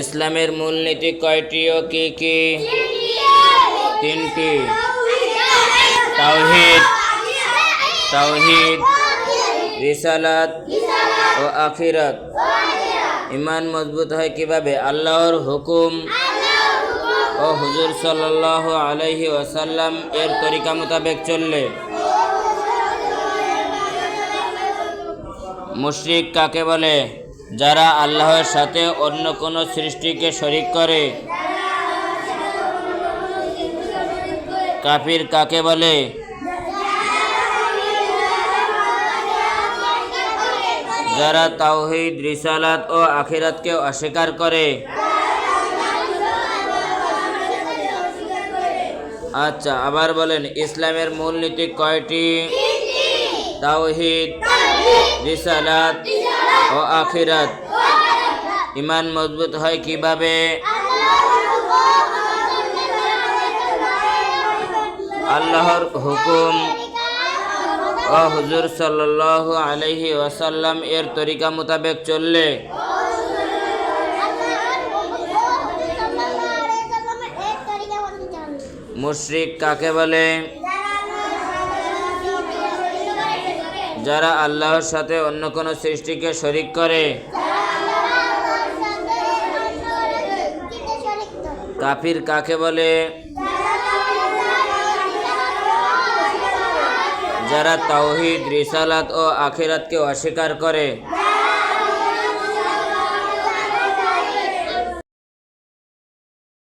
ইসলামের মূলনীতি কয়টি ও কি কি? তিনটি। তাওহিদ তাওহিদ, রিসালাত ও আখিরাত। ইমান মজবুত হয় কীভাবে? আল্লাহর হুকুম ও হুজুর সাল্লাহ আলাইহি ওয়াসাল্লাম এর তরিকা মোতাবেক চললে। মুশরিক কাকে বলে? যারা আল্লাহর সাথে অন্য কোনো সৃষ্টিকে শরিক করে। কাফির কাকে বলে? যারা তাওহিদ, রিসালাত ও আখিরাতকে অস্বীকার করে। আচ্ছা আবার বলেন, ইসলামের মূলনীতি কয়টি? তাওহিদ, রিসালাত ও আখিরাত। ইমান মজবুত হয় কীভাবে? আল্লাহর হুকুম। ও হুজুর সাল্লাল্লাহু আলাইহি ওয়াসাল্লাম, এর তরিকা মোতাবেক চললে। মুশরিক কাকে বলে? যারা আল্লাহর সাথে অন্য কোনো সৃষ্টিকে শরিক করে, কাফির কাকে বলে? যারা তাওহিদ, রিসালাত ও আখিরাতকে অস্বীকার করে